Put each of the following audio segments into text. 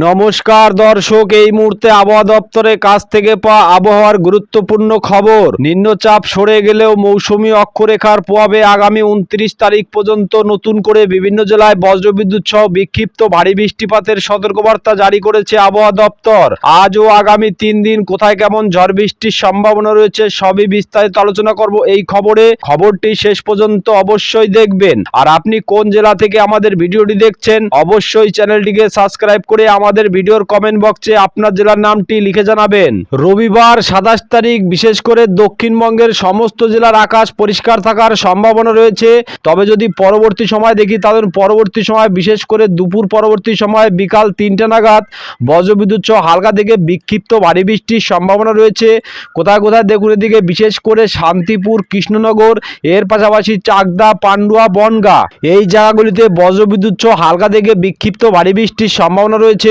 নমস্কার দর্শক, এই মুহূর্তে আবহাওয়া দপ্তরের কাছ থেকে পাওয়া আবহাওয়ার গুরুত্বপূর্ণ খবর। নিম্নচাপ সরে গেলেও মৌসুমি অক্ষরেখার প্রভাবে আগামী উনত্রিশ তারিখ পর্যন্ত নতুন করে বিভিন্ন জেলায় বজ্রবিদ্যুৎ সহ বিক্ষিপ্ত ভারী বৃষ্টিপাতের সতর্কবার্তা জারি করেছে আবহাওয়া দপ্তর। আজ ও আগামী তিন দিন কোথায় কেমন ঝড় বৃষ্টির সম্ভাবনা রয়েছে সবই বিস্তারিত আলোচনা করব এই খবরে। খবরটি শেষ পর্যন্ত অবশ্যই দেখবেন। আর আপনি কোন জেলা থেকে আমাদের ভিডিওটি দেখছেন, অবশ্যই চ্যানেলটিকে সাবস্ক্রাইব করে আমাদের ভিডিওর কমেন্ট বক্সে আপনার জেলার নামটি লিখে জানাবেন। রবিবার সাতাশ তারিখ, বিশেষ করে দক্ষিণবঙ্গের সমস্ত জেলার আকাশ পরিষ্কার থাকার সম্ভাবনা রয়েছে। তবে যদি পরবর্তী সময় দেখি, তাদের পরবর্তী সময়, বিশেষ করে দুপুর পরবর্তী সময়, বিকাল তিনটে নাগাদ বজ্রবিদ্যুৎ সহ হালকা থেকে বিক্ষিপ্ত ভারী বৃষ্টির সম্ভাবনা রয়েছে। কোথায় কোথায় দেখুন এদিকে, বিশেষ করে শান্তিপুর, কৃষ্ণনগর, এর পাশাপাশি চাকদা, পান্ডুয়া, বনগা। এই জায়গাগুলিতে বজ্রবিদ্যুৎ সহ হালকা থেকে বিক্ষিপ্ত ভারী বৃষ্টির সম্ভাবনা রয়েছে।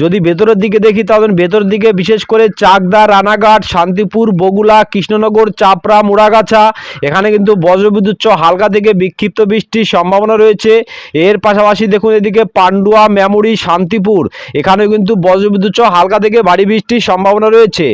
যদি ভেতরের দিকে দেখি তাহলে ভেতরের দিকে বিশেষ করে চাকদা, রানাঘাট, শান্তিপুর বগুলা কৃষ্ণনগর, চাপড়া, মুড়াগাছা, এখানে কিন্তু বজ্রবিদ্যুৎ হালকা থেকে বিক্ষিপ্ত বৃষ্টির সম্ভাবনা রয়েছে। এর পাশাপাশি দেখুন এদিকে পান্ডুয়া মেমুরি শান্তিপুর, এখানেও কিন্তু বজ্রবিদ্যুৎ হালকা থেকে ভারী বৃষ্টির সম্ভাবনা রয়েছে।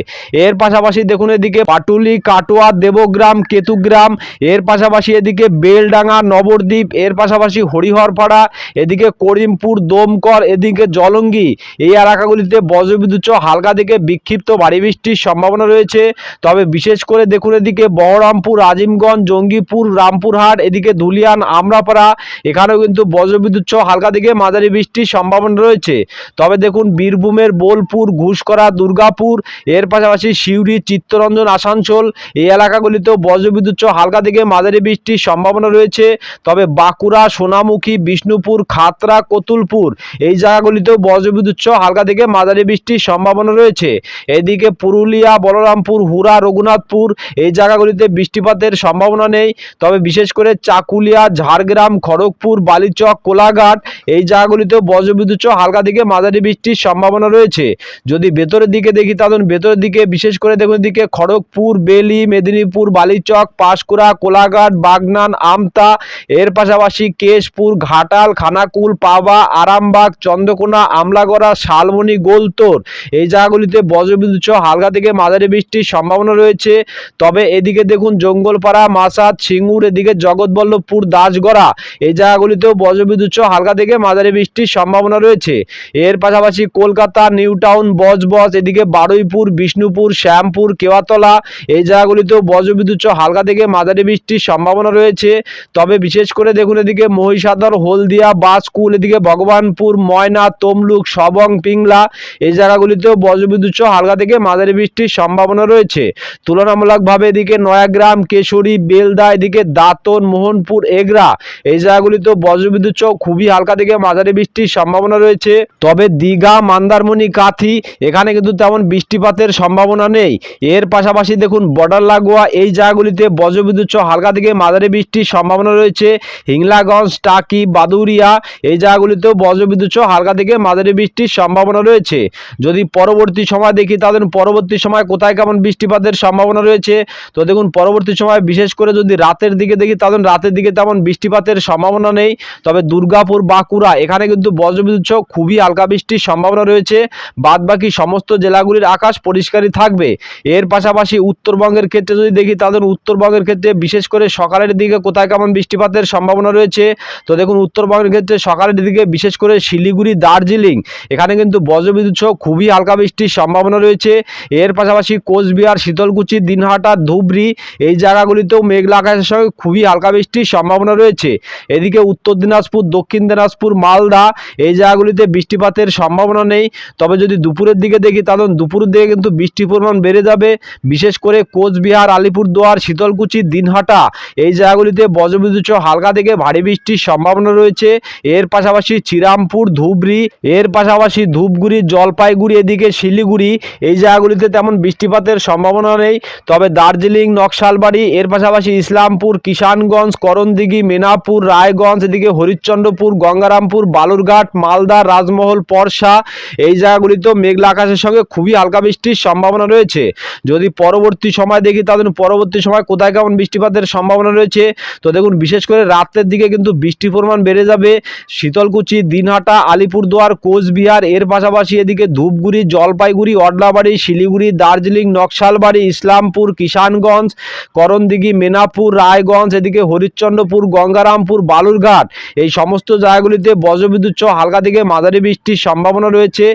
এর পাশাপাশি দেখুন এদিকে পাটুলি, কাটোয়া, দেবগ্রাম, কেতুগ্রাম, এর পাশাপাশি এদিকে বেলডাঙ্গা, নবদ্বীপ, এর পাশাপাশি হরিহরপাড়া, এদিকে করিমপুর দমকর এদিকে জলঙ্গি এই এলাকাগুলিতে বজ্রবিদ্যুৎ হালকা থেকে বিক্ষিপ্ত ভারী বৃষ্টির সম্ভাবনা রয়েছে। তবে বিশেষ করে দেখুন এদিকে বহরমপুর, আজিমগঞ্জ, জঙ্গিপুর, রামপুরহাট, এদিকে ধুলিয়ান, আমরাপাড়া, এখানেও কিন্তু বজ্রবিদ্যুৎ হালকা থেকে মাঝারি বৃষ্টির সম্ভাবনা রয়েছে। তবে দেখুন বীরভূমের বোলপুর, ঘুষকরা, দুর্গাপুর, এর পাশাপাশি সিউড়ি, চিত্তরঞ্জন, আসানসোল, এই এলাকাগুলিতেও বজ্রবিদ্যুৎ হালকা থেকে মাঝারি বৃষ্টির সম্ভাবনা রয়েছে। তবে বাঁকুড়া, সোনামুখী, বিষ্ণুপুর, খাতরা, কতুলপুর, এই জায়গাগুলিতেও বজ্রবিদ্যুৎ হালকা থেকে মাঝারি বৃষ্টির সম্ভাবনা রয়েছে। এদিকে পুরুলিয়া, বলরামপুর হুরা রঘুনাথপুর এই জায়গাগুলিতে বৃষ্টিপাতের সম্ভাবনা নেই। তবে বিশেষ করে চাকুলিয়া, ঝাড়গ্রাম, খড়গপুর, বালিচক, কোলাঘাট এই জায়গাগুলিতেও বজ্রবিদ্যুৎ হালকা থেকে মাঝারি বৃষ্টির সম্ভাবনা রয়েছে। যদি ভেতরের দিকে দেখি তাহলে ভেতরের দিকে বিশেষ করে দেখুন দিকে খড়গপুর, বেলি, মেদিনীপুর, বালিচক, পাঁশকুড়া, কোলাঘাট, বাগনান, আমতা, এর পাশাপাশি কেশপুর, ঘাটাল, খানাকুল, পাবা, আরামবাগ, চন্দ্রকোনা আমলাগড়া শালমণি গোলতোর। এই জায়গাগুলিতে বজ্রবিদ্যুৎ সহ হালকা থেকে মাঝারি বৃষ্টির সম্ভাবনা রয়েছে। তবে এদিকে দেখুন জঙ্গলপাড়া মাসাদ সিঙ্গুর, এদিকে জগৎবল্লভপুর, দাসগড়া। এই জায়গাগুলিতেও বজ্রবিদ্যুৎ সহ হালকা থেকে মাঝারি বৃষ্টির সম্ভাবনা রয়েছে। এর পাশাপাশি কলকাতা নিউ টাউন বজবজ, এদিকে বারুইপুর, বিষ্ণুপুর, শ্যামপুর, কেওয়াতলা, এই জায়গাগুলিতেও বজ্রবিদ্যুৎ সহ হালকা থেকে মাঝারি বৃষ্টির সম্ভাবনা রয়েছে। তবে বিশেষ করে দেখুন এদিকে মহিষাদর হলদিয়া, বাসকুল, এদিকে ভগবানপুর, ময়না, তমলুক সবং, পিংলা এই জায়গাগুলিতেও বজ্রবিদ্যুৎ হালকা থেকে মাঝারি বৃষ্টির সম্ভাবনা রয়েছে। তুলনামূলকভাবে এদিকে নয়াগ্রাম, কেশরী, বেলদা, এদিকে দাঁতন, মোহনপুর, এগরা এই জায়গাগুলিতেও বজ্রবিদ্যুৎ খুবই হালকা থেকে মাঝারি বৃষ্টির সম্ভাবনা রয়েছে। তবে দীঘা, মন্দারমণি, কাথি এখানে কিন্তু তেমন বৃষ্টিপাতের সম্ভাবনা নেই। এর পাশাপাশি দেখুন বর্ডার লাগোয়া এই জায়গাগুলিতে বজ্রবিদ্যুৎ হালকা থেকে মাঝারি বৃষ্টির সম্ভাবনা রয়েছে। হিংলাগঞ্জ, টাকি বাদুরিয়া এই জায়গাগুলিতেও বজ্রবিদ্যুৎ হালকা থেকে মাঝারি বৃষ্টির সম্ভাবনা রয়েছে। যদি পরবর্তী সময় দেখি, তাহলে পরবর্তী সময় কোথায় কেমন বৃষ্টিপাতের সম্ভাবনা রয়েছে? তো দেখুন, পরবর্তী সময় বিশেষ করে যদি রাতের দিকে দেখি, তাহলে রাতের দিকে তেমন বৃষ্টিপাতের সম্ভাবনা নেই। তবে দুর্গাপুর, বাঁকুড়া, এখানে কিন্তু বজ্রবিদ্যুৎ সহ খুবই হালকা বৃষ্টির সম্ভাবনা রয়েছে। বাদ বাকি সমস্ত জেলাগুলির আকাশ পরিষ্কারই থাকবে। এর পাশাপাশি উত্তরবঙ্গের ক্ষেত্রে যদি দেখি, তাহলে উত্তরবঙ্গের ক্ষেত্রে বিশেষ করে সকালের দিকে কোথায় কেমন বৃষ্টিপাতের সম্ভাবনা রয়েছে? তো দেখুন, উত্তরবঙ্গের ক্ষেত্রে সকালের দিকে বিশেষ করে শিলিগুড়ি, দার্জিলিং এখানে কিন্তু বজ্রবিদ্যুৎ সহ খুবই হালকা বৃষ্টির সম্ভাবনা রয়েছে। এর পাশাপাশি কোচবিহার, শীতলকুচি, দিনহাটা, ধুবড়ি এই জায়গাগুলিতেও মেঘলা আকাশের সঙ্গে খুবই হালকা বৃষ্টির সম্ভাবনা রয়েছে। এদিকে উত্তর দিনাজপুর, দক্ষিণ দিনাজপুর, মালদা এই জায়গাগুলিতে বৃষ্টিপাতের সম্ভাবনা নেই। তবে যদি দুপুরের দিকে দেখি, তাহলে দুপুরের দিকে কিন্তু বৃষ্টির পরিমাণ বেড়ে যাবে। বিশেষ করে কোচবিহার, আলিপুরদুয়ার, শীতলকুচি, দিনহাটা এই জায়গাগুলিতে বজ্রবিদ্যুৎ হালকা থেকে ভারী বৃষ্টির সম্ভাবনা রয়েছে। এর পাশাপাশি শ্রীরামপুর, ধুবড়ি এর পাশাপাশি ধূপগুড়ি, জলপাইগুড়ি, এদিকে শিলিগুড়ি, এই জায়গাগুলিতে তেমন বৃষ্টিপাতের সম্ভাবনা নেই। তবে দার্জিলিং, নকশালবাড়ি, এর পাশাপাশি ইসলামপুর, কিষানগঞ্জ, করণদিঘি, মেনাপুর, রায়গঞ্জ, এদিকে হরিশ্চন্দ্রপুর, গঙ্গারামপুর, বালুরঘাট, মালদা, রাজমহল, পরশা, এই জায়গাগুলিতেও মেঘলা আকাশের সঙ্গে খুবই হালকা বৃষ্টির সম্ভাবনা রয়েছে। যদি পরবর্তী সময় দেখি তাদের পরবর্তী সময় কোথায় কেমন বৃষ্টিপাতের সম্ভাবনা রয়েছে? তো দেখুন, বিশেষ করে রাতের দিকে কিন্তু বৃষ্টির পরিমাণ বেড়ে যাবে। শীতলকুচি, দিনহাটা, আলিপুরদুয়ার কোচ কোচবিহার, এর পাশাপাশি এদিকে ধূপগুড়ি, জলপাইগুড়ি, অডলাবাড়ি, শিলিগুড়ি, দার্জিলিং, নকশালবাড়ি, ইসলামপুর, কিষানগঞ্জ, করণদিঘি, মেনাপুর, রায়গঞ্জ, এদিকে হরিশ্চন্দ্রপুর, গঙ্গারামপুর, বালুরঘাট। এই সমস্ত জায়গাগুলিতে বজ্রবিদ্যুৎ সহ হালকা থেকে মাঝারি বৃষ্টির সম্ভাবনা রয়েছে।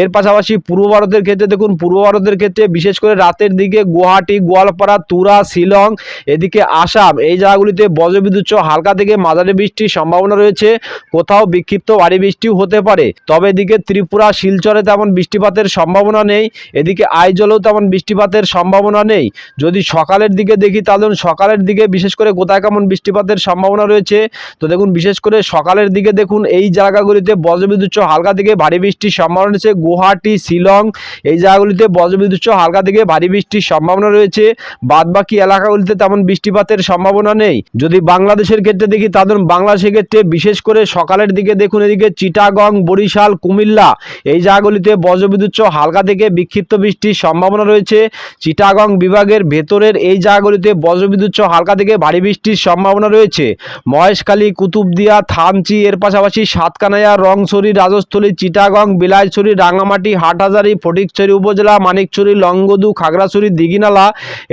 এর পাশাপাশি পূর্ব ভারতের ক্ষেত্রে দেখুন, পূর্ব ভারতের ক্ষেত্রে বিশেষ করে রাতের দিকে গুয়াহাটি, গোয়ালপাড়া, তুরা, শিলং, এদিকে আসাম, এই জায়গাগুলিতে বজ্রবিদ্যুৎ সহ হালকা থেকে মাঝারি বৃষ্টির সম্ভাবনা রয়েছে। কোথাও বিক্ষিপ্ত ভারী বৃষ্টিও হতে পারে। তবে এদিকে ত্রিপুরা, শিলচরে তেমন বৃষ্টিপাতের সম্ভাবনা নেই, এদিকে আইজলেও তেমন বৃষ্টিপাতের সম্ভাবনা নেই। যদি সকালের দিকে দেখি, তাহলে সকালের দিকে বিশেষ করে কোথায় কেমন বৃষ্টিপাতের সম্ভাবনা রয়েছে। তো দেখুন, বিশেষ করে সকালের দিকে দেখুন, এই জায়গাগুলিতে বজ্রবিদ্যুৎ হালকা থেকে ভারী বৃষ্টির সম্ভাবনা রয়েছে। গুয়াহাটি, শিলং, এই জায়গাগুলিতে বজ্রবিদ্যুৎ হালকা থেকে ভারী বৃষ্টির সম্ভাবনা রয়েছে। বাদবাকি এলাকাগুলিতে তেমন বৃষ্টিপাতের সম্ভাবনা নেই। যদি বাংলাদেশের ক্ষেত্রে দেখি, তাহলে বাংলাদেশের ক্ষেত্রে বিশেষ করে সকালের দিকে দেখুন, এদিকে চিটাগং, বরিশাল কুমিল্লা। এই জায়গাগুলিতে বজ্রবিদ্যুৎ হালকা থেকে বিক্ষিপ্ত বৃষ্টির সম্ভাবনা রয়েছে। চিটাগং বিভাগের ভেতরের এই জায়গাগুলিতে বজ্রবিদ্যুৎ হালকা থেকে ভারী বৃষ্টির সম্ভাবনা রয়েছে। মহেশখালী, কুতুবদিয়া থামচি এর পাশাপাশি সাতকানাইয়া, রংছড়ি, রাজস্থলী, চিটাগং, বিলাইছড়ি রাঙামাটি হাটহাজারি, ফটিকছড়ি উপজেলা, মানিকছড়ি, লংগদু, খাগড়াছড়ি, দিঘিনালা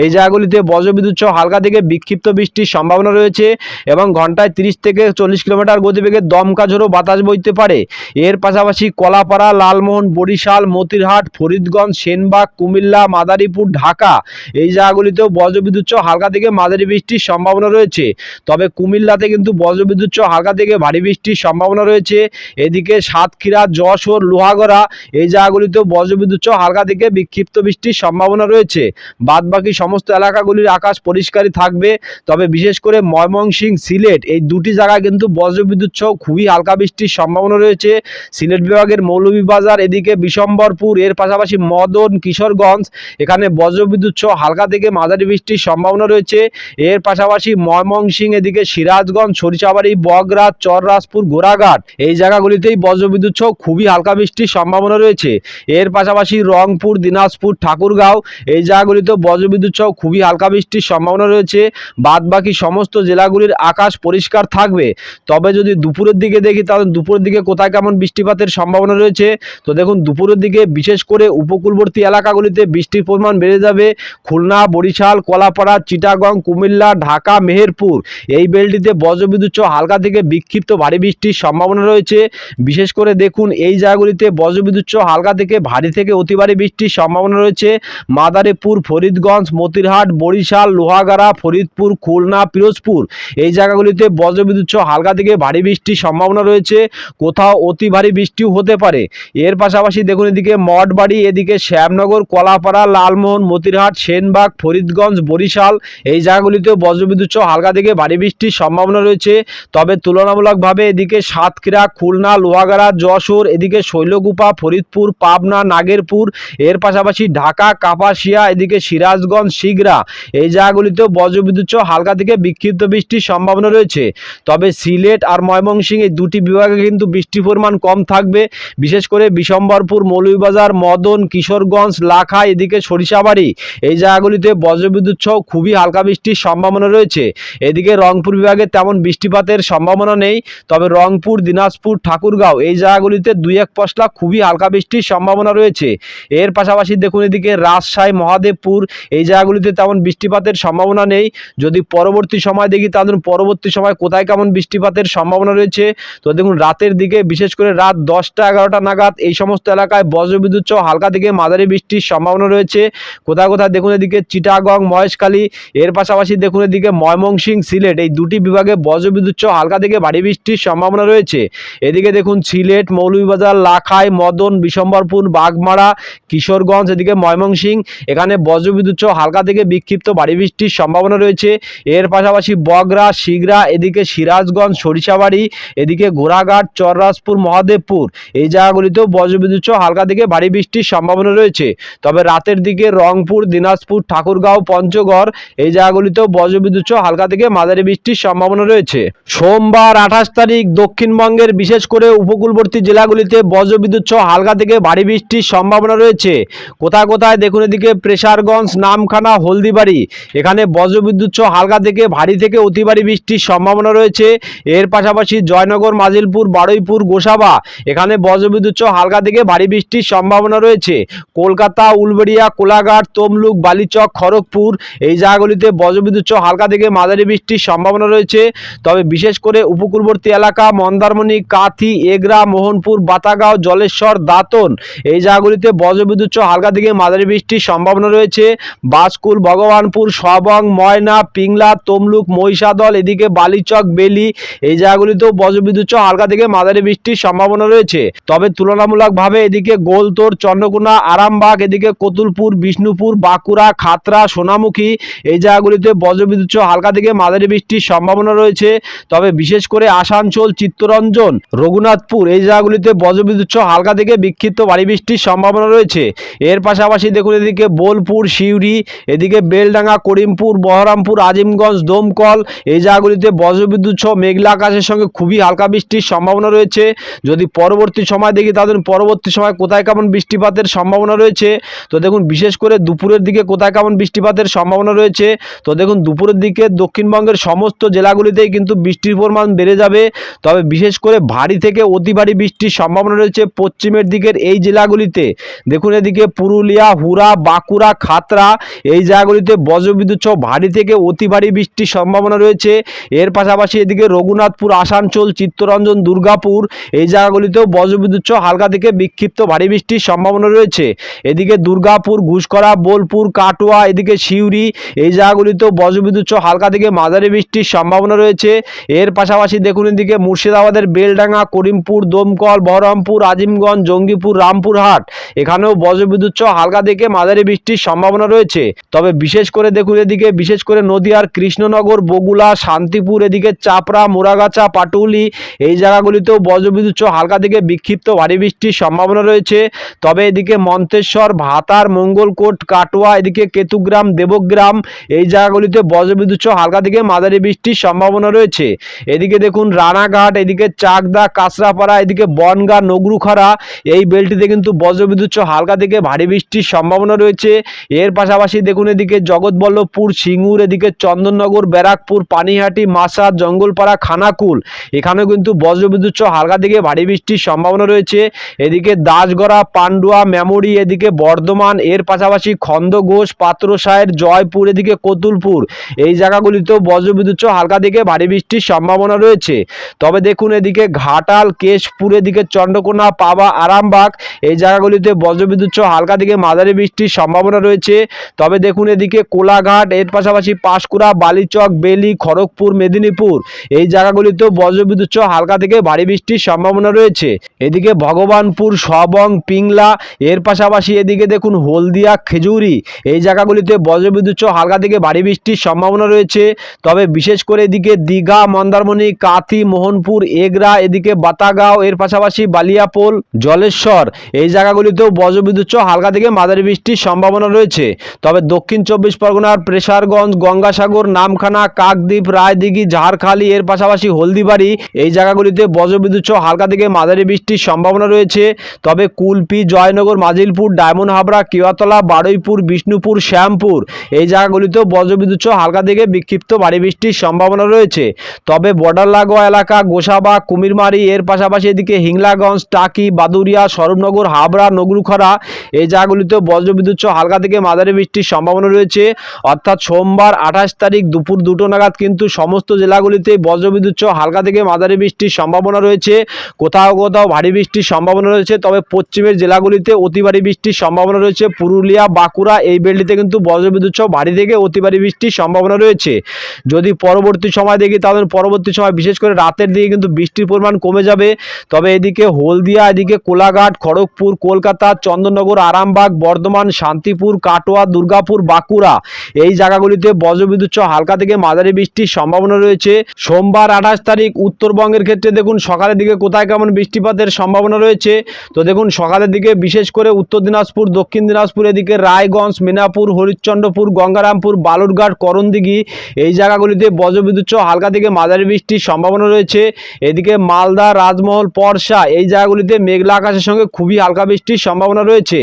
এই জায়গাগুলিতে বজ্রবিদ্যুৎ হালকা থেকে বিক্ষিপ্ত বৃষ্টির সম্ভাবনা রয়েছে এবং ঘন্টায় তিরিশ থেকে চল্লিশ কিলোমিটার গতিবেগে দমকা ঝোড়ো বাতাস বইতে পারে। এর পাশাপাশি কলাপাড়া, লালমোহন, বরিশাল, মতিরহাট, ফরিদগঞ্জ, সেনবাগ, কুমিল্লা, মাদারীপুর, ঢাকা। এই জায়গাগুলিতেও বজ্রবিদ্যুৎ হালকা থেকে মাঝারি বৃষ্টির সম্ভাবনা রয়েছে। তবে কুমিল্লাতে কিন্তু বজ্রবিদ্যুৎ হালকা থেকে ভারী বৃষ্টির সম্ভাবনা রয়েছে। এদিকে সাতক্ষীরা, যশোর, লোহাগড়া এই জায়গাগুলিতেও বজ্রবিদ্যুৎ হালকা থেকে বিক্ষিপ্ত বৃষ্টির সম্ভাবনা রয়েছে। বাদবাকি সমস্ত এলাকাগুলির আকাশ পরিষ্কারই থাকবে। তবে বিশেষ করে ময়মনসিং সিলেট এই দুটি জায়গায় কিন্তু বজ্রবিদ্যুৎ সহ খুবই হালকা বৃষ্টির সম্ভাবনা রয়েছে। সিলেট বিভাগের মৌলভীবাজার, এদিকে বিশম্বরপুর, এর পাশাপাশি মদন, কিশোরগঞ্জ, এখানে বজ্রবিদ্যুৎ সহ হালকা থেকে মাঝারি বৃষ্টির সম্ভাবনা রয়েছে। এর পাশাপাশি ময়মনসিং, এদিকে সিরাজগঞ্জ, সরিষাবাড়ি, বগরা, চররাজপুর গোড়াঘাট এই জায়গাগুলিতেই বজ্রবিদ্যুৎ সহ খুবই হালকা বৃষ্টির সম্ভাবনা রয়েছে। এর পাশাপাশি রংপুর, দিনাজপুর, ঠাকুরগাঁও, এই জায়গাগুলিতেও বজ্রবিদ্যুৎ সহ খুবই হালকা বৃষ্টির সম্ভাবনা রয়েছে। বাদবাকি সমস্ত জেলাগুলির আকাশ পরিষ্কার থাকবে। তবে যদি দুপুরের দিকে দেখি, তাহলে দুপুরের দিকে কোথায় কেমন বৃষ্টিপাতের সম্ভাবনা রয়েছে। তো দেখুন, দুপুরের দিকে বিশেষ করে উপকূলবর্তী এলাকাগুলিতে বৃষ্টির পরিমাণ বেড়ে যাবে। খুলনা, বরিশাল, কলাপাড়া, চিটাগং, কুমিল্লা, ঢাকা, মেহেরপুর এই বেলটিতে বজ্রবিদ্যুৎ হালকা থেকে বিক্ষিপ্ত ভারী বৃষ্টির সম্ভাবনা রয়েছে। বিশেষ করে দেখুন, এই জায়গাগুলিতে বজ্রবিদ্যুৎ হালকা থেকে ভারী থেকে অতি ভারী বৃষ্টির সম্ভাবনা রয়েছে। মাদারীপুর, ফরিদগঞ্জ, মতিরহাট, বরিশাল, লোহাগাড়া, ফরিদপুর, খুলনা, পিরোজপুর এই জায়গাগুলিতে বজ্রবিদ্যুৎ হালকা থেকে ভারী বৃষ্টির সম্ভাবনা রয়েছে। কোথাও অতি ভারী বৃষ্টিও হতে পারে। এর পাশাপাশি দেখুন এদিকে মঠবাড়ি, এদিকে শ্যামনগর, কলাপাড়া, লালমোহন, মতিরহাট, সেনবাগ, ফরিদগঞ্জ, বরিশাল, এই জায়গাগুলিতেও বজ্রবিদ্যুৎ সহ হালকা থেকে ভারী বৃষ্টির সম্ভাবনা রয়েছে। তবে তুলনামূলকভাবে এদিকে সাতক্ষীরা, খুলনা, লোহাগাড়া, যশোর, এদিকে শৈলকুপা, ফরিদপুর, পাবনা, নাগেরপুর, এর পাশাপাশি ঢাকা, কাপাসিয়া, এদিকে সিরাজগঞ্জ, শিগরা, এই জায়গাগুলিতেও বজ্রবিদ্যুৎ সহ হালকা থেকে বিক্ষিপ্ত বৃষ্টির সম্ভাবনা রয়েছে। তবে সিলেট আর ময়মনসিংহ এই দুটি বিভাগে কিন্তু বৃষ্টির পরিমাণ কম থাকবে। বিশেষ করে বিশম্বরপুর, মৌলভীবাজার, মদন, কিশোরগঞ্জ, লাখা, এদিকে সরিষাবাড়ি। এই জায়গাগুলিতে বজ্রবিদ্যুৎ সহ খুবই হালকা বৃষ্টির সম্ভাবনা রয়েছে। এদিকে রংপুর বিভাগে তেমন বৃষ্টিপাতের সম্ভাবনা নেই। তবে রংপুর, দিনাজপুর, ঠাকুরগাঁও এই জায়গাগুলিতে দুই এক পশলা খুবই হালকা বৃষ্টির সম্ভাবনা রয়েছে। এর পাশাপাশি দেখুন এদিকে রাজশাহী, মহাদেবপুর এই জায়গাগুলিতে তেমন বৃষ্টিপাতের সম্ভাবনা নেই। যদি পরবর্তী সময় দেখি, তাহলে পরবর্তী সময় কোথায় কেমন বৃষ্টিপাতের সম্ভাবনা রয়েছে? তো দেখুন, রাতের দিকে বিশেষ করে রাত দশটা এগারোটা নাগাদ এই সমস্ত এলাকায় বজ্রবিদ্যুৎ সহ হালকা থেকে মাঝারি বৃষ্টির সম্ভাবনা রয়েছে। কোথায় কোথায় দেখুন এদিকে চিটাগং, মহেশখালী, এর পাশাপাশি দেখুন এদিকে ময়মনসিং সিলেট। এই দুটি বিভাগে বজ্রবিদ্যুৎ সহ হালকা থেকে ভারী বৃষ্টির সম্ভাবনা রয়েছে। এদিকে দেখুন সিলেট, মৌলভীবাজার, লাখাই, মদন, বিশম্বরপুর, বাগমারা, কিশোরগঞ্জ, এদিকে ময়মনসিং এখানে বজ্রবিদ্যুৎ সহ হালকা থেকে বিক্ষিপ্ত ভারী বৃষ্টির সম্ভাবনা রয়েছে। এর পাশাপাশি বগরা, শিগরা, এদিকে সিরাজগঞ্জ, সরিষাবাড়ি, এদিকে ঘোড়াঘাট, চররাজপুর, মহাদেবপুর। এই জায়গাগুলিতেও বজ্রবিদ্যুৎ হালকা থেকে ভারী বৃষ্টির সম্ভাবনা রয়েছে। তবে রাতের দিকে রংপুর, দিনাজপুর, ঠাকুরগাঁও, পঞ্চগড় এই জায়গাগুলিতেও বজ্রবিদ্যুৎ হালকা থেকে মাঝারি বৃষ্টির সম্ভাবনা রয়েছে। সোমবার আঠাশ তারিখ দক্ষিণবঙ্গের বিশেষ করে উপকূলবর্তী জেলাগুলিতে বজ্রবিদ্যুৎ হালকা থেকে ভারী বৃষ্টির সম্ভাবনা রয়েছে। কোথায় কোথায় দেখুন এদিকে প্রেসারগঞ্জ, নামখানা, হলদিবাড়ি এখানে বজ্রবিদ্যুৎ হালকা থেকে ভারী থেকে অতি ভারী বৃষ্টির সম্ভাবনা রয়েছে। এর পাশাপাশি জয়নগর, মাজিলপুর, বারুইপুর, গোসাবা এখানে এখানে বজ্রবিদ্যুৎ হালকা থেকে ভারী বৃষ্টির সম্ভাবনা রয়েছে। কলকাতা, উলবেড়িয়া, কোলাঘাট, তমলুক, বালিচক, খড়গপুর এই জায়গাগুলিতে বজ্রবিদ্যুৎ হালকা থেকে মাঝারি বৃষ্টির সম্ভাবনা রয়েছে। তবে বিশেষ করে উপকূলবর্তী এলাকা মন্দারমণি, কাথি, এগরা, মোহনপুর, বাতাগাঁও, জলেশ্বর, দাতন এই জায়গাগুলিতে বজ্রবিদ্যুৎ হালকা থেকে মাঝারি বৃষ্টির সম্ভাবনা রয়েছে। বাসকুল, ভগবানপুর সবং ময়না, পিংলা, তমলুক, মহিষাদল, এদিকে বালিচক, বেলি এই জায়গাগুলিতেও বজ্রবিদ্যুৎ হালকা থেকে মাঝারি বৃষ্টির সম্ভাবনা রয়েছে। তবে তুলনামূলকভাবে এদিকে গোলতোড় চন্দ্রকোনা, আরামবাগ, এদিকে কতুলপুর, বিষ্ণুপুর, বাঁকুড়া খাতরা সোনামুখী এই জায়গাগুলিতে বজ্রবিদ্যুৎ হালকা থেকে মাঝারি বৃষ্টির সম্ভাবনা রয়েছে। তবে বিশেষ করে আসানসোল, চিত্তরঞ্জন, রঘুনাথপুর এই জায়গাগুলিতে বজ্রবিদ্যুৎ হালকা থেকে বিক্ষিপ্ত ভারী বৃষ্টির সম্ভাবনা রয়েছে। এর পাশাপাশি দেখুন এদিকে বোলপুর, সিউড়ি, এদিকে বেলডাঙ্গা, করিমপুর, বহরমপুর, আজিমগঞ্জ, দমকল এই জায়গাগুলিতে বজ্রবিদ্যুৎ মেঘলা আকাশের সঙ্গে খুবই হালকা বৃষ্টির সম্ভাবনা রয়েছে। যদি পরবর্তী সময় দেখি তাদের পরবর্তী সময় কোথায় কেমন বৃষ্টিপাতের সম্ভাবনা রয়েছে। তো দেখুন, বিশেষ করে দুপুরের দিকে কোথায় কেমন বৃষ্টিপাতের সম্ভাবনা রয়েছে, তো দেখুন, দুপুরের দিকে দক্ষিণবঙ্গের সমস্ত জেলাগুলিতেই কিন্তু বৃষ্টির পরিমাণ বেড়ে যাবে। তবে বিশেষ করে ভারী থেকে অতি ভারী বৃষ্টির সম্ভাবনা রয়েছে পশ্চিমের দিকের এই জেলাগুলিতে। দেখুন, এদিকে পুরুলিয়া হুরা বাঁকুড়া খাতরা এই জায়গাগুলিতে বজ্রবিদ্যুৎ সহ ভারী থেকে অতি ভারী বৃষ্টির সম্ভাবনা রয়েছে। এর পাশাপাশি এদিকে রঘুনাথপুর, আসানসোল, চিত্তরঞ্জন, দুর্গাপুর এই জায়গাগুলিতেও বজ্রবিদ্যুৎ হালকা থেকে বিক্ষিপ্ত ভারী বৃষ্টির সম্ভাবনা রয়েছে। এদিকে দুর্গাপুর ঘুষকরা বোলপুর, কাটোয়া, এদিকে সিউড়ি, এই জায়গাগুলিতেও বজ্রবিদ্যুৎ হালকা থেকে মাঝারি বৃষ্টির সম্ভাবনা রয়েছে। এর পাশাপাশি দেখুন এদিকে মুর্শিদাবাদের বেলডাঙ্গা, করিমপুর, দমকল, বহরমপুর, আজিমগঞ্জ, জঙ্গিপুর, রামপুরহাট, এখানেও বজ্রবিদ্যুৎ হালকা থেকে মাঝারি বৃষ্টির সম্ভাবনা রয়েছে। তবে বিশেষ করে দেখুন এদিকে, বিশেষ করে নদিয়ার কৃষ্ণনগর, বগুলা, শান্তিপুর, এদিকে চাপড়া, মোরাগাছা, পাটুলি, এই জায়গাগুলিতেও বজ্রবিদ্যুৎ হালকা থেকে বিক্ষিপ্ত ভারী বৃষ্টির সম্ভাবনা রয়েছে। তবে এদিকে মন্তেশ্বর, ভাতার, মঙ্গলকোট, কাটোয়া, এদিকে কেতুগ্রাম, দেবগ্রাম, এই জায়গাগুলিতে বজ্রবিদ্যুৎ সহ হালকা থেকে মাঝারি বৃষ্টির সম্ভাবনা রয়েছে। এদিকে দেখুন রানাঘাট, এদিকে চাকদা, কাঁচরাপাড়া, এদিকে বনগা, নগরুখাড়া, এই বেলটিতে কিন্তু বজ্রবিদ্যুৎ সহ হালকা থেকে ভারী বৃষ্টির সম্ভাবনা রয়েছে। এর পাশাপাশি দেখুন এদিকে জগৎবল্লভপুর, সিঙ্গুর, এদিকে চন্দননগর, ব্যারাকপুর, পানিহাটি মাসাদ জঙ্গলপাড়া, খানাকুল। এখানেও কিন্তু বজ্রবিদ্যুৎ সহ হালকা থেকে ভারী বৃষ্টির সম্ভাবনা রয়েছে। এদিকে দাসগড়া, পান্ডুয়া, মেমোরি, এদিকে বর্ধমান, এর পাশাপাশি খন্দঘোষ পাত্রসায়ের জয়পুর, এদিকে কতুলপুর। এই জায়গাগুলিতেও বজ্রবিদ্যুৎ হালকা থেকে ভারী বৃষ্টির সম্ভাবনা রয়েছে। তবে দেখুন এদিকে ঘাটাল, কেশপুর, এদিকে চন্দ্রকোনা, পাবা, আরামবাগ, এই জায়গাগুলিতে বজ্রবিদ্যুৎ হালকা থেকে মাঝারি বৃষ্টির সম্ভাবনা রয়েছে। তবে দেখুন এদিকে কোলাঘাট, এর পাশাপাশি পাঁশকুড়া, বালিচক, বেলি, খড়গপুর, মেদিনীপুর, এই জায়গাগুলিতেও বজ্রবিদ্যুৎ হালকা থেকে ভারী বৃষ্টির সম্ভাবনা রয়েছে। এদিকে ভগবানপুর, সবং, পিংলা, এর পাশাপাশি এদিকে দেখুন হলদিয়া, খেজুরি। এই জায়গাগুলিতে বজ্রবিদ্যুৎ হালকা থেকে ভারী বৃষ্টির সম্ভাবনা রয়েছে। তবে বিশেষ করে এদিকে দীঘা, মন্দারমণি, কাথি, মোহনপুর, এগরা, এদিকে বাতাগাঁও, এর পাশাপাশি বালিয়াপোল, জলেশ্বর। এই জায়গাগুলিতেও বজ্রবিদ্যুৎ হালকা থেকে মাঝারি বৃষ্টির সম্ভাবনা রয়েছে। তবে দক্ষিণ চব্বিশ পরগনার প্রেসারগঞ্জ, গঙ্গাসাগর, নামখানা, কাকদ্বীপ, রায়দিঘি, ঝাড়খালি, এর পাশাপাশি হলদিবাড়ি এই জায়গাগুলিতে বজ্রবিদ্যুৎ হালকা থেকে মাঝারি বৃষ্টির সম্ভাবনা রয়েছে। তবে কুলপি, জয়নগর, মাজিলপুর, ডায়মন্ড হাবড়া কিয়াতলা বারুইপুর, বিষ্ণুপুর, শ্যামপুর এই জায়গাগুলিতেও বজ্রবিদ্যুৎ হালকা থেকে বিক্ষিপ্ত ভারী বৃষ্টির সম্ভাবনা রয়েছে। তবে বর্ডার লাগোয়া এলাকা, গোসাবা, কুমিরমারি, এর পাশাপাশি এদিকে হিংলাগঞ্জ, টাকি, বাদুরিয়া সরবনগর হাবড়া, নগরুখরা এই জায়গাগুলিতেও বজ্রবিদ্যুৎ হালকা থেকে মাঝারি বৃষ্টির সম্ভাবনা রয়েছে। অর্থাৎ সোমবার আঠাশ তারিখ দুপুর দুটো নাগাদ কিন্তু সমস্ত জেলাগুলিতে বজ্রবিদ্যুৎ হালকা থেকে মাঝারি বৃষ্টির সম্ভাবনা রয়েছে। কোথাও কোথাও ভারী বৃষ্টির সম্ভাবনা রয়েছে। তবে পশ্চিমের জেলাগুলিতে অতি ভারী বৃষ্টির সম্ভাবনা রয়েছে। পুরুলিয়া, বাঁকুড়া এই বেলটিতে কিন্তু বজ্রবিদ্যুৎ সহ ভারী থেকে অতি ভারী বৃষ্টির সম্ভাবনা রয়েছে। যদি পরবর্তী সময় দেখি, তাহলে পরবর্তী সময় বিশেষ করে রাতের দিকে কিন্তু বৃষ্টির পরিমাণ কমে যাবে। তবে এদিকে হলদিয়া, এদিকে কোলাঘাট, খড়গপুর, কলকাতা, চন্দননগর, আরামবাগ, বর্ধমান, শান্তিপুর, কাটোয়া, দুর্গাপুর, বাঁকুড়া এই জায়গাগুলিতে বজ্রবিদ্যুৎ সহ হালকা থেকে মাঝারি বৃষ্টির সম্ভাবনা রয়েছে। সোমবার আঠাশ তারিখ উত্তরবঙ্গের ক্ষেত্রে দেখুন, সকালের দিকে কোথায় কেমন বৃষ্টিপাতের সম্ভাবনা রয়েছে। তো দেখুন, সকালের দিকে বিশেষ করে উত্তর দিনাজপুর, দক্ষিণ দিনাজপুর, এদিকে রায়গঞ্জ, মিনাপুর, হরিশ্চন্দ্রপুর, গঙ্গারামপুর, বালুরঘাট, করণদিঘি, এই জায়গাগুলিতে বজ্রবিদ্যুৎ হালকা থেকে মাঝারি বৃষ্টির সম্ভাবনা রয়েছে। এদিকে মালদা, রাজমহল, পরশা, এই জায়গাগুলিতে মেঘলা আকাশের সঙ্গে খুবই হালকা বৃষ্টির সম্ভাবনা রয়েছে।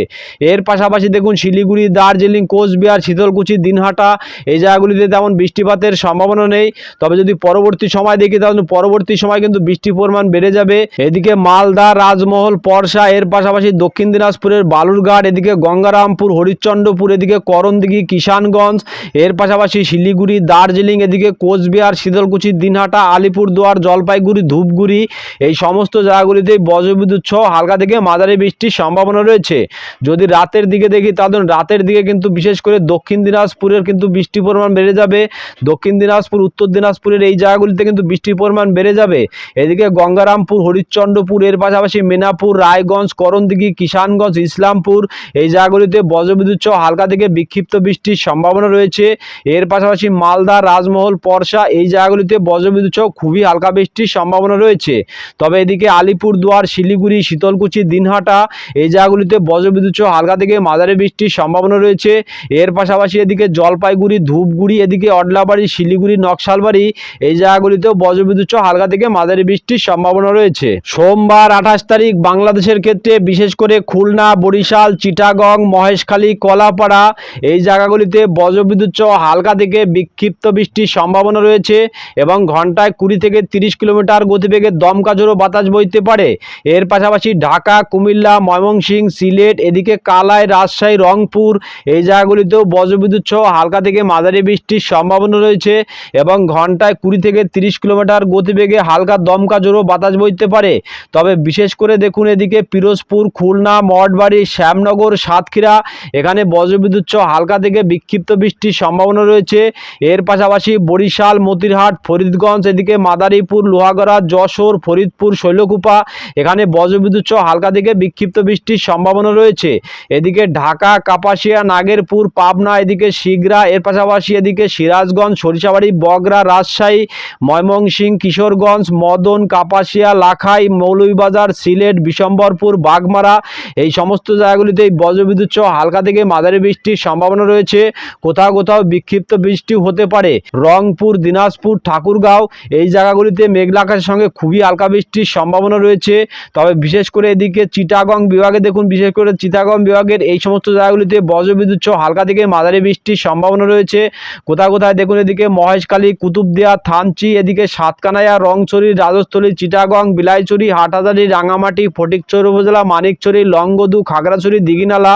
এর পাশাপাশি দেখুন, শিলিগুড়ি, দার্জিলিং, কোচবিহার, শীতলকুচি, দিনহাটা, এই জায়গাগুলিতে তেমন বৃষ্টিপাতের সম্ভাবনা নেই। তবে যদি পরবর্তী সময় দেখি, তাহলে পরবর্তী সময় কিন্তু বৃষ্টির পরিমাণ বেড়ে যাবে। এদিকে মালদা, রাজমহল, পরশা, এর পাশাপাশি দক্ষিণ দিনাজপুরের বালুরঘাট, এদিকে গঙ্গারামপুর, হরিশ্চন্দ্রপুর, এদিকে করণদিঘি, কিষানগঞ্জ, এর পাশাপাশি শিলিগুড়ি, দার্জিলিং, এদিকে কোচবিহার, শীতলকুচি, দিনহাটা, আলিপুরদুয়ার, জলপাইগুড়ি, ধূপগুড়ি, এই সমস্ত জায়গাগুলিতে বজ্রবিদ্যুৎ সহ হালকা থেকে মাঝারি বৃষ্টির সম্ভাবনা রয়েছে। যদি রাতের দিকে দেখি, তাহলে রাতের দিকে কিন্তু বিশেষ করে দক্ষিণ দিনাজপুরের কিন্তু বৃষ্টির পরিমাণ বেড়ে যাবে। দক্ষিণ দিনাজপুর, উত্তর দিনাজপুরের এই জায়গাগুলিতে কিন্তু বৃষ্টির পরিমাণ বেড়ে যাবে। এদিকে গঙ্গারামপুর, হরিশ্চন্দ্রপুর এর পাশাপাশি মেনাপুর, রায়গঞ্জ, করণদিঘি, কিষানগঞ্জ, ইসলামপুর, এই জায়গাগুলিতে বজ্রবিদ্যুৎ সহ হালকা থেকে বিক্ষিপ্ত বৃষ্টির সম্ভাবনা রয়েছে। এর পাশাপাশি মালদা, রাজমহল, পরশা এই জায়গাগুলিতে বজ্রবিদ্যুৎ সহ খুবই হালকা বৃষ্টির সম্ভাবনা রয়েছে। তবে এদিকে আলিপুরদুয়ার, শিলিগুড়ি, শীতলকুচি, দিনহাটা এই জায়গাগুলিতে বজ্রবিদ্যুৎ সহ হালকা থেকে মাঝারি বৃষ্টির সম্ভাবনা রয়েছে। এর পাশাপাশি এদিকে জলপাইগুড়ি, ধূপগুড়ি, এদিকে অডলাবাড়ি, শিলিগুড়ি, নকশালবাড়ি এই জায়গাগুলিতেও বজ্রবিদ্যুৎ সহ হালকা থেকে মাঝারি বৃষ্টির সম্ভাবনা রয়েছে। সোমবার আঠাশ তারিখ বাংলাদেশের ক্ষেত্রে বিশেষ করে খুলনা, বরিশাল, চিটাগং, মহেশখালী, কলাপাড়া এই জায়গাগুলিতে বজ্রবিদ্যুৎ সহ হালকা থেকে বিক্ষিপ্ত বৃষ্টির সম্ভাবনা রয়েছে এবং ঘন্টায় কুড়ি থেকে তিরিশ কিলোমিটার গতিবেগে দমকা ঝোড়ো বাতাস বইতে পারে। এর পাশাপাশি ঢাকা, কুমিল্লা, ময়মনসিংহ, সিলেট, এদিকে কালাই, রাজশাহী, রংপুর এই জায়গাগুলিতেও বজ্রবিদ্যুৎ সহ হালকা থেকে মাঝারি বৃষ্টির সম্ভাবনা রয়েছে এবং ঘন্টায় কুড়ি থেকে তিরিশ কিলোমিটার গতিবেগে হালকা দমকা জোরো বাতাস বইতে পারে। তবে বিশেষ করে দেখুন এদিকে পিরোজপুর, খুলনা, মঠবাড়ি, শ্যামনগর, সাতক্ষীরা, এখানে বজ্রবিদ্যুৎ হালকা থেকে বিক্ষিপ্ত বৃষ্টির সম্ভাবনা রয়েছে। এর পাশাপাশি বরিশাল, মতিরহাট, ফরিদগঞ্জ, এদিকে মাদারীপুর, লোহাগড়া, যশোর, ফরিদপুর, শৈলকুপা, এখানে বজ্রবিদ্যুৎ হালকা থেকে বিক্ষিপ্ত বৃষ্টির সম্ভাবনা রয়েছে। এদিকে ঢাকা, কাপাসিয়া, নাগেরপুর, পাবনা, এদিকে শিগরা, এর পাশাপাশি এদিকে সিরাজগঞ্জ, সরিষাবাড়ি, বগরা, রাজশাহী, ময়মনসিংহ, কিশোরগঞ্জ, মদন, কাপাসিয়া, লাখাই মৌলভীবাজার সিলেট, বিশম্বরপুর, বাগমারা, এই সমস্ত জায়গাগুলিতে বজ্রবিদ্যুৎ সহ হালকা থেকে মাঝারি বৃষ্টির সম্ভাবনা রয়েছে। কোথাও কোথাও বিক্ষিপ্ত বৃষ্টি হতে পারে। রংপুর, দিনাজপুর, ঠাকুরগাঁও, এই জায়গাগুলিতে মেঘলা আকাশের সঙ্গে খুবই হালকা বৃষ্টির সম্ভাবনা রয়েছে। তবে বিশেষ করে এদিকে চিটাগং বিভাগে দেখুন, বিশেষ করে চিটাগং বিভাগের এই সমস্ত জায়গাগুলিতে বজ্রবিদ্যুৎ সহ হালকা থেকে মাঝারি বৃষ্টির সম্ভাবনা রয়েছে। কোথাও কোথায় দেখুন, এদিকে মহেশখালী, কুতুবদিয়া, থানচি, এদিকে সাতকানাইয়া, রংছড়ি, রাজস্থলী, চিটাগং, বিলাইছড়ি হাটহাজারি রাঙামাটি ফটিকচর উপজেলা মানিকছড়ি লংগদু, খাগড়াছড়ি, দিঘিনালা,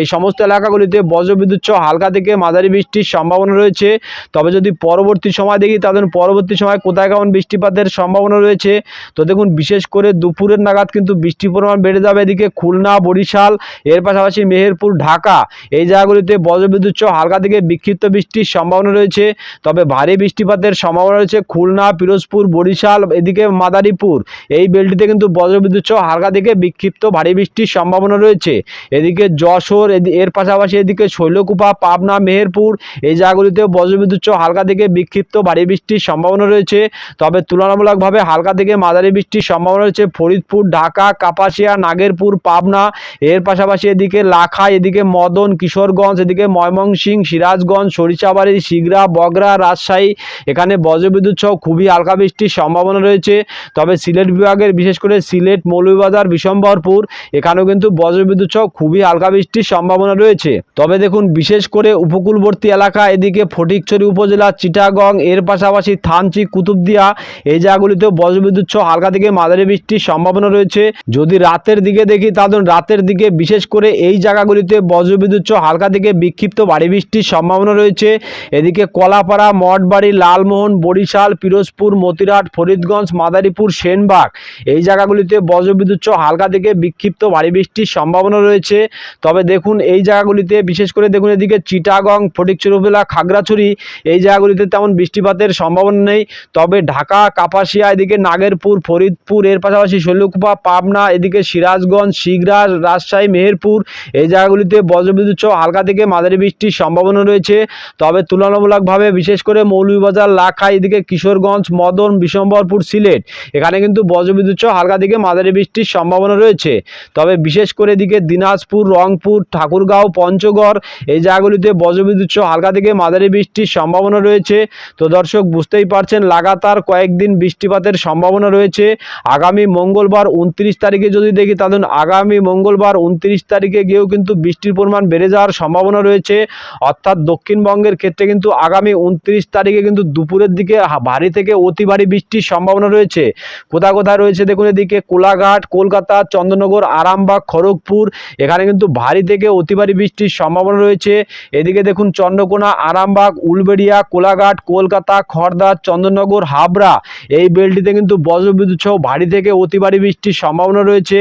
এই সমস্ত এলাকাগুলিতে বজ্রবিদ্যুৎ সহ হালকা থেকে মাঝারি বৃষ্টির সম্ভাবনা রয়েছে। তবে যদি পরবর্তী সময় দেখি তাদের পরবর্তী সময় কোথায় কেমন বৃষ্টিপাতের সম্ভাবনা রয়েছে? তো দেখুন, বিশেষ করে দুপুরের নাগাদ কিন্তু বৃষ্টির পরিমাণ বেড়ে যাবে। এদিকে খুলনা, বরিশাল, এর পাশাপাশি মেহেরপুর, ঢাকা, এই জায়গাগুলিতে বজ্রবিদ্যুৎ সহ হালকা থেকে বিক্ষিপ্ত বৃষ্টির সম্ভাবনা রয়েছে। তবে ভারী বৃষ্টিপাতের সম্ভাবনা রয়েছে খুলনা, পিরোজপুর, বরিশাল, এদিকে মাদারীপুর, এই বেলটিতে কিন্তু বজ্রবিদ্যুৎ সহ হালকা থেকে বিক্ষিপ্ত ভারী বৃষ্টির সম্ভাবনা রয়েছে। এদিকে যশোর এর পাশাপাশি এদিকে শৈলকুপা, পাবনা, মেহেরপুর, এই জায়গাগুলিতেও বজ্রবিদ্যুৎ সহ হালকা থেকে বিক্ষিপ্ত ভারী বৃষ্টির সম্ভাবনা রয়েছে। তবে তুলনামূলকভাবে হালকা থেকে মাঝারি বৃষ্টির সম্ভাবনা রয়েছে ফরিদপুর, ঢাকা, কাপাসিয়া, নাগেরপুর, পাবনা। এর পাশাপাশি এদিকে লাখা, এদিকে মদন, কিশোরগঞ্জ, এদিকে ময়মনসিংহ, সিরাজগঞ্জ, সরিষাবাড়ি শিগরা বগরা রাজশাহী। এখানে বজ্রবিদ্যুৎ সহ খুবই হালকা বৃষ্টির সম্ভাবনা রয়েছে। তবে সিলেট বিভাগের বিশেষ করে সিলেট মৌলভীবাজার, বিশম্বরপুর, এখানেও কিন্তু বজ্রবিদ্যুৎ সহ খুবই হালকা বৃষ্টির সম্ভাবনা রয়েছে। তবে দেখুন, বিশেষ করে উপকূলবর্তী এলাকা, এদিকে ফটিকছড়ি উপজেলা, চিটাগং, এর পাশাপাশি থানচি, কুতুবদিয়া, এই জায়গাগুলিতেও বজ্রবিদ্যুৎ সহ হালকা থেকে মাঝারি বৃষ্টির সম্ভাবনা রয়েছে। যদি রাতের দিকে দেখি তাহলে রাতের দিকে বিশেষ করে এই জায়গাগুলিতে বজ্রবিদ্যুৎ সহ হালকা থেকে বিক্ষিপ্ত ভারী বৃষ্টির সম্ভাবনা রয়েছে। এদিকে কলাপাড়া, মঠবাড়ি, লালমোহন, বরিশাল, পিরোজপুর, মতিরাট, ফরিদগঞ্জ, মাদারীপুর, সেনবাগ, এই জায়গাগুলিতে বজ্রবিদ্যুৎ সহ হালকা থেকে বিক্ষিপ্ত ভারী বৃষ্টির সম্ভাবনা রয়েছে। তবে দেখুন, এই জায়গাগুলিতে, বিশেষ করে দেখুন এদিকে চিটাগং ফটিকচুর খাগড়াছড়ি, এই জায়গাগুলিতে তেমন বৃষ্টিপাতের সম্ভাবনা নেই। তবে ঢাকা, কাপাসিয়া, এদিকে নাগেরপুর, ফরিদপুর, এর পাশাপাশি শৈলকুপা, পাবনা, এদিকে সিরাজগঞ্জ শিগরা রাজশাহী, মেহেরপুর, এই জায়গাগুলিতে বজ্রবিদ্যুৎ সহ হালকা থেকে মাঝারি বৃষ্টির সম্ভাবনা রয়েছে। তবে তুলনামূলকভাবে, বিশেষ করে মৌলভীবাজার লাখা এদিকে কিশোরগঞ্জ, মদন, বিশম্বরপুর, সিলেট, এখানে কিন্তু বজ্রবিদ্যুৎ সহ হালকা থেকে মাঝারি বৃষ্টির সম্ভাবনা রয়েছে। তবে বিশেষ করে এদিকে দিনাজপুর, রংপুর, ঠাকুরগাঁও, পঞ্চগড়, এই জায়গাগুলিতে বজ্রবিদ্যুৎ সহ হালকা থেকে মাঝারি বৃষ্টির সম্ভাবনা রয়েছে। তো দর্শক, বুঝতেই পারছেন, লাগাতার কয়েকদিন বৃষ্টিপাতের সম্ভাবনা রয়েছে। আগামী মঙ্গলবার উনত্রিশ তারিখে যদি দেখি, তাহলে আগামী মঙ্গলবার উনত্রিশ তারিখে গিয়েও কিন্তু বৃষ্টির পরিমাণ বেড়ে যাওয়ার সম্ভাবনা রয়েছে। অর্থাৎ দক্ষিণবঙ্গের ক্ষেত্রে কিন্তু আগামী উনত্রিশ তারিখে কিন্তু দুপুরের দিকে ভারী থেকে অতি ভারী বৃষ্টির সম্ভাবনা রয়েছে। কোথায় কোথায় রয়েছে, দেখুন এদিকে কোলাঘাট, কলকাতা, চন্দ্রনগর, আরামবাগ, খড়গপুর, এখানে কিন্তু ভারী থেকে অতি ভারী বৃষ্টির সম্ভাবনা রয়েছে। এদিকে দেখুন চন্দ্রকোনা, আরামবাগ, উলবেড়িয়া, কোলাঘাট, কলকাতা খড়দা চন্দ্রনগর, হাবড়া, এই বেলটিতে কিন্তু বজ্রবিদ্যুৎ সহ ভারী থেকে অতি ভারী বৃষ্টির সম্ভাবনা রয়েছে।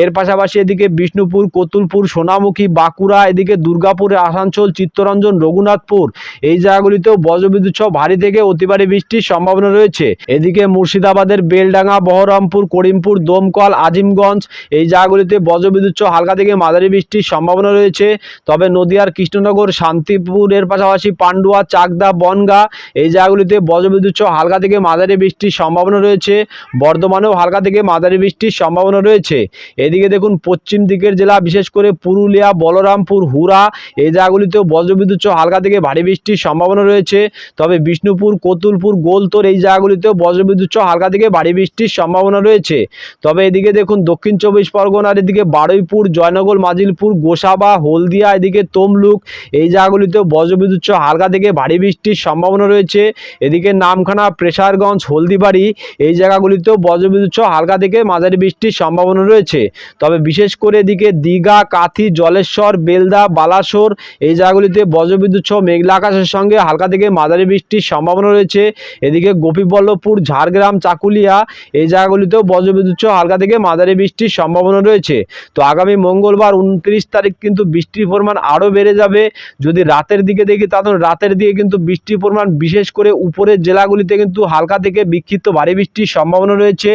এর পাশাপাশি এদিকে বিষ্ণুপুর, কতুলপুর, সোনামুখী, বাঁকুড়া, এদিকে দুর্গাপুর, আসানসোল, চিত্তরঞ্জন, রঘুনাথপুর, এই জায়গাগুলিতেও বজ্রবিদ্যুৎ সহ ভারী থেকে অতি ভারী বৃষ্টির সম্ভাবনা রয়েছে। এদিকে মুর্শিদাবাদের বেলডাঙ্গা, বহরমপুর করিমপুর দমকল, আজিমগঞ্জ, এই জায়গাগুলিতে বজ্রবিদ্যুৎ হালকা থেকে মাঝারি বৃষ্টির সম্ভাবনা রয়েছে। তবে নদিয়ার কৃষ্ণনগর, শান্তিপুরের পাশাপাশি পান্ডুয়া, চাকদা, বনগা, এই জায়গাগুলিতে বজ্রবিদ্যুৎ হালকা থেকে মাঝারি বৃষ্টির সম্ভাবনা রয়েছে। বর্ধমানেও হালকা থেকে মাঝারি বৃষ্টির সম্ভাবনা রয়েছে। এদিকে দেখুন, পশ্চিম দিকের জেলা, বিশেষ করে পুরুলিয়া, বলরামপুর হুরা এই জায়গাগুলিতেও বজ্রবিদ্যুৎ হালকা থেকে ভারী বৃষ্টির সম্ভাবনা রয়েছে। তবে বিষ্ণুপুর, কতুলপুর, গোলতোর এই জায়গাগুলিতেও বজ্রবিদ্যুৎ হালকা থেকে ভারী বৃষ্টির সম্ভাবনা রয়েছে। তবে এদিকে দেখুন দক্ষিণ চব্বিশ পরগনার এদিকে বারুইপুর, জয়নগর, মাজিলপুর, গোসাবা, হলদিয়া, এদিকে তমলুক, এই জায়গাগুলিতেও বজ্রবিদ্যুৎ হালকা থেকে ভারী বৃষ্টির সম্ভাবনা রয়েছে। এদিকে নামখানা, প্রেসারগঞ্জ, হলদিবাড়ি, এই জায়গাগুলিতেও বজ্রবিদ্যুৎ হালকা থেকে মাঝারি বৃষ্টির সম্ভাবনা রয়েছে। তবে বিশেষ করে এদিকে দীঘা, কাথি, জলেশ্বর, বেলদা, বালাসোর, এই জায়গাগুলিতে বজ্রবিদ্যুৎ মেঘলা আকাশের সঙ্গে হালকা থেকে মাঝারি বৃষ্টির সম্ভাবনা রয়েছে। এদিকে গোপীবল্লভপুর, ঝাড়গ্রাম, চাকুলিয়া, এই জায়গাগুলিতেও বজ্রবিদ্যুৎ সহ হালকা থেকে মাঝারি বৃষ্টির সম্ভাবনা রয়েছে। তো আগামী মঙ্গলবার উনত্রিশ তারিখ কিন্তু বৃষ্টির পরিমাণ আরও বেড়ে যাবে। যদি রাতের দিকে দেখি তাহলে রাতের দিকে কিন্তু বৃষ্টির পরিমাণ বিশেষ করে উপরের জেলাগুলিতে কিন্তু হালকা থেকে বিক্ষিপ্ত ভারী বৃষ্টির সম্ভাবনা রয়েছে।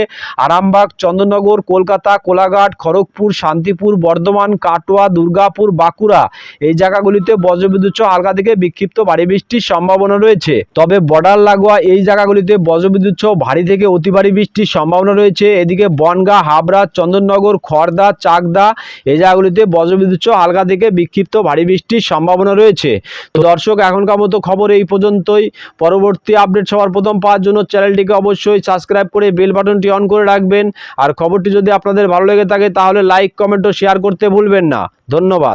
আরামবাগ চন্দ্রনগর কলকাতা, কোলাঘাট, খড়গপুর, শান্তিপুর, বর্ধমান, কাটোয়া, দুর্গাপুর, বাঁকুড়া এই জায়গাগুলিতে বজ্রবিদ্যুৎ সহ হালকা থেকে বিক্ষিপ্ত ভারী বৃষ্টির সম্ভাবনা রয়েছে। তবে বর্ডার লাগোয়া এই জায়গাগুলিতে বজ্রবিদ্যুৎ সহ ভারী থেকে অতি ভারী বৃষ্টির সম্ভাবনা রয়েছে। এদিকে বনগা, হাবড়া, চন্দননগর খড়দা চাকদা এই জায়গাগুলিতে বজ্রবিদ্যুৎ হালকা থেকে বিক্ষিপ্ত ভারী বৃষ্টির সম্ভাবনা রয়েছে। তো দর্শক, এখনকার মতো খবর এই পর্যন্তই। পরবর্তী আপডেট সবার প্রথম পাওয়ার জন্য চ্যানেলটিকে অবশ্যই সাবস্ক্রাইব করে বেল বাটনটি অন করে রাখবেন। আর খবরটি যদি আপনাদের ভালো লেগে থাকে, তাহলে লাইক, কমেন্ট ও শেয়ার করতে ভুলবেন না। ধন্যবাদ।